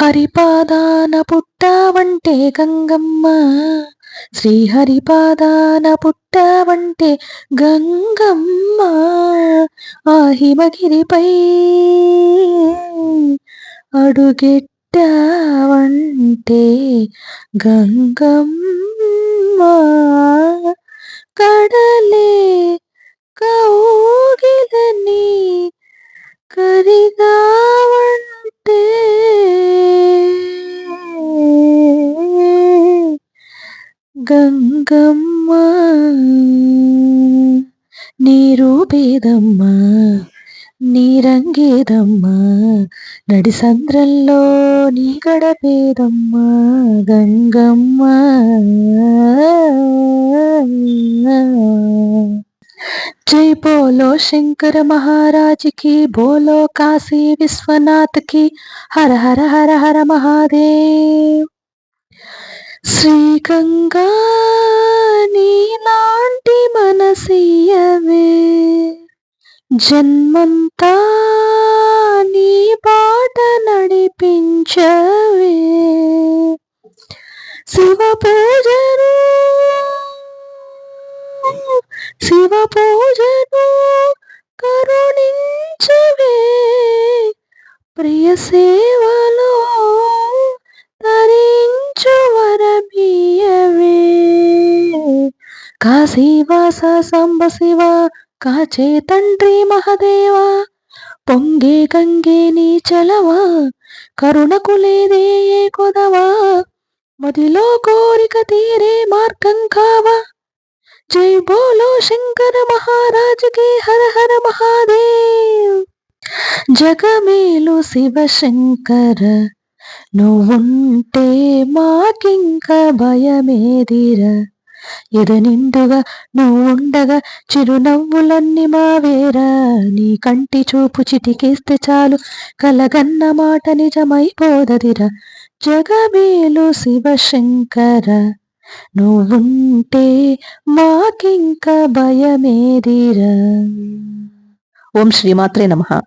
హరిపాదాన పుట్టావంటే గంగమ్మ. శ్రీహరిపాదాన పుట్టావంటే గంగమ్మ. ఆ హిమగిరిపై అడుగెట్టావంటే గంగమ్మ. కడలే కౌగిలని కరిగావంటే గంగమ్మ నీరూపేదమ్మా నీరంగేదమ్మా నడి సంద్రంలో నీ గడపేదమ్మా గంగమ్మ. జై బోలో శంకర మహారాజుకి బోలో కాశీ విశ్వనాథ్కి హర హర హర హర మహాదేవ్. శ్రీ గంగా నీలాంటి మనసియవే. జన్మంతా నీ బాట నడిపించవే. శివ పూజను శివ పూజను కరుణించవే. ప్రియ సేవ శివ స సంబ శివ కాచే తండ్రి మహదేవ. పొంగే గంగే నీ చలవా కరుణకు లేదే ఏ కొదవా. మదిలో కోరిక తీరే మార్గం కావా. జై బోలో శంకర మహారాజుకి హర హర మహాదేవ్. జగమేలు శివ శంకర నువ్వుంటే మాకింక భయమేదిరా. ఎద నిండుగా నువ్వుండగా చిరునవ్వులన్నీ మావేరా. నీ కంటి చూపు చిటికేస్తే చాలు కలగన్న మాట నిజమైపోదదిరా. జగమేలు శివ శంకర నువ్వుంటే మాకింక భయమేదిరా. ఓం శ్రీమాత్రే నమః.